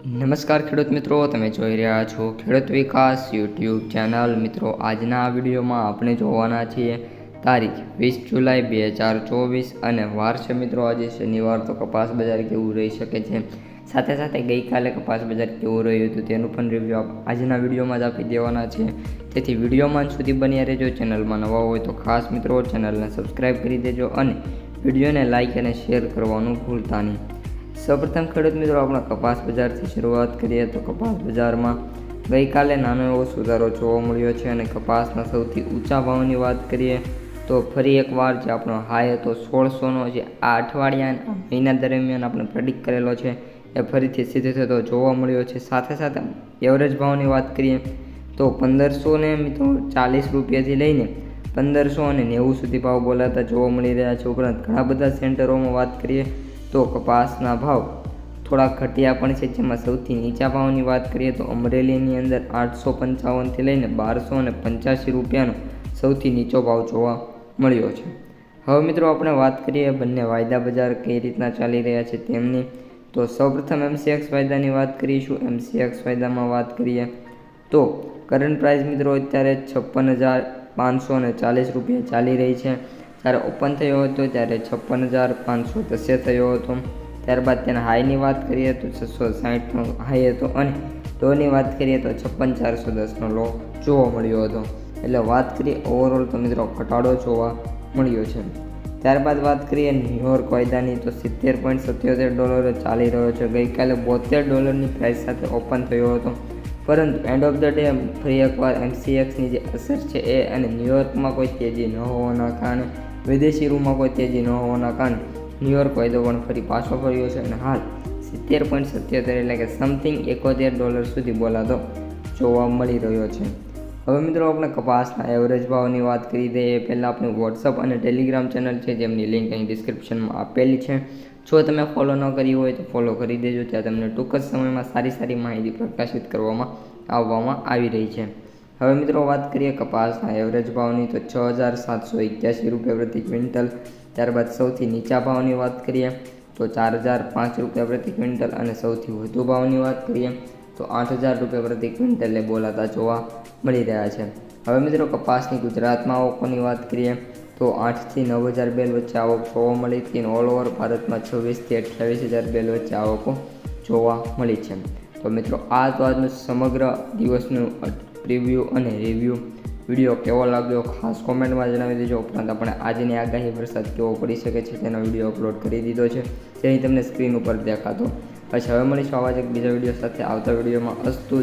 નમસ્કાર ખેડૂત મિત્રો, તમે જોઈ રહ્યા છો ખેડૂત વિકાસ યુટ્યુબ ચેનલ. મિત્રો, આજના આ વિડીયોમાં આપણે જોવાના છીએ તારીખ વીસ જુલાઈ બે હજાર ચોવીસ અને વાર છે મિત્રો, આજે શનિવાર તો કપાસ બજાર કેવું રહી શકે છે? સાથે સાથે ગઈકાલે કપાસ બજાર કેવું રહ્યું હતું તેનું પણ રિવ્યૂ આજના વિડીયોમાં જ આપી દેવાના છે. તેથી વિડીયોમાં સુધી બન્યા રહેજો, ચેનલમાં નવા હોય તો ખાસ મિત્રો ચેનલને સબસ્ક્રાઈબ કરી દેજો અને વિડીયોને લાઇક અને શેર કરવાનું ભૂલતા નહીં. સૌપ્રથમ ખેડૂત મિત્રો, આપણે કપાસ બજારથી શરૂઆત કરીએ તો કપાસ બજારમાં ગઈકાલે નાનો એવો સુધારો જોવા મળ્યો છે અને કપાસના સૌથી ઊંચા ભાવની વાત કરીએ તો ફરી એકવાર જે આપણો હાઈ હતો સોળસોનો જે આ અઠવાડિયા મહિના દરમિયાન આપણે પ્રેડિક્ટ કરેલો છે, એ ફરીથી સિદ્ધ થતો જોવા મળ્યો છે. સાથે સાથે એવરેજ ભાવની વાત કરીએ તો પંદરસો ને મિત્રો ચાલીસ રૂપિયાથી લઈને પંદરસો અને નેવું સુધી ભાવ બોલાતા જોવા મળી રહ્યા છે. ઉપરાંત ઘણા બધા સેન્ટરોમાં વાત કરીએ તો કપાસના ભાવ થોડા ઘટ્યા પણ છે. જેમાં સૌથી નીચા ભાવની વાત કરીએ તો અમરેલીની અંદર આઠસો પંચાવનથી લઈને બારસો અને પંચ્યાસી રૂપિયાનો સૌથી નીચો ભાવ જોવા મળ્યો છે. હવે મિત્રો આપણે વાત કરીએ બંને વાયદા બજાર કઈ રીતના ચાલી રહ્યા છે તેમની. તો સૌપ્રથમ એમસીએક્સ વાયદાની વાત કરીશું. એમસીએક્સ વાયદામાં વાત કરીએ તો કરંટ પ્રાઇસ મિત્રો અત્યારે છપ્પન હજાર પાંચસો ચાલીસ રૂપિયા ચાલી રહી છે. જ્યારે ઓપન થયો હતો, ત્યારે છપ્પન હજાર પાંચસો દસે થયો હતો. ત્યારબાદ તેના હાઈની વાત કરીએ તો છસો સાહીઠનો હાઈ હતો અને લોની વાત કરીએ તો છપ્પન ચારસો દસનો લો જોવા મળ્યો હતો. એટલે વાત કરીએ ઓવરઓલ તો મિત્રો ઘટાડો જોવા મળ્યો છે. ત્યારબાદ વાત કરીએ ન્યુયોર્ક વાયદાની તો સિત્તેર પોઈન્ટ સત્યોતેર ડોલર ચાલી રહ્યો છે. ગઈકાલે બોતેર ડોલરની પ્રાઇસ સાથે ઓપન થયો હતો. પરંતુ એન્ડ ઓફ ધ ડે ફરી એકવાર એમસીએક્સની જે અસર છે એ અને ન્યુયોર્કમાં કોઈ તેજી ન હોવાના કારણે વિદેશી રૂમમાં કોઈ તેજી ન હોવાના કારણે ન્યુયોર્ક વાયદો પણ ફરી પાછો ફર્યો છે અને હાલ સિત્તેર પોઈન્ટ સત્યોતેર એટલે કે સમથિંગ એકોતેર ડોલર સુધી બોલાતો જોવા મળી રહ્યો છે. હવે મિત્રો આપણે કપાસના એવરેજ ભાવની વાત કરી દઈએ એ પહેલાં આપણી વોટ્સઅપ અને ટેલિગ્રામ ચેનલ છે જેમની લિંક અહીં ડિસ્ક્રિપ્શનમાં આપેલી છે. જો તમે ફોલો ન કરી હોય તો ફોલો કરી દેજો, ત્યાં તમને ટૂંક જ સમયમાં સારી સારી માહિતી પ્રકાશિત કરવામાં આવવામાં આવી રહી છે. હવે મિત્રો વાત કરીએ કપાસના એવરેજ ભાવની, તો છ હજાર સાતસો એક્યાસી રૂપિયા પ્રતિ ક્વિન્ટલ. ત્યારબાદ સૌથી નીચા ભાવની વાત કરીએ, તો ચાર હજાર પાંચ રૂપિયા પ્રતિ ક્વિન્ટલ અને સૌથી વધુ ભાવની વાત કરીએ, તો આઠ હજાર રૂપિયા પ્રતિ ક્વિન્ટલે બોલાતા જોવા મળી રહ્યા છે. હવે મિત્રો કપાસની ગુજરાતમાં આવકોની વાત કરીએ, તો આઠથી નવ હજાર બેલ વચ્ચે આવક જોવા મળી હતી ઓલ ઓવર ભારતમાં છવ્વીસથી અઠ્યાવીસ હજાર બેલ વચ્ચે આવકો જોવા મળી છે. તો મિત્રો આ તો આજનું સમગ્ર દિવસનું પ્રિવ્યૂ અને રિવ્યૂ. વીડિયો કેવો લાગ્યો ખાસ કોમેન્ટમાં જણાવી દેજો. ઉપરાંત આપણે આજની આગાહી વરસાદ કેવો પડી શકે છે તેનો વીડિયો અપલોડ કરી દીધો છે. તેની તમને સ્ક્રીન ઉપર દેખાતો. પછી હવે મળીશું આવા જ એક બીજા વીડિયો સાથે. આવતા વિડીયોમાં અસ્તુ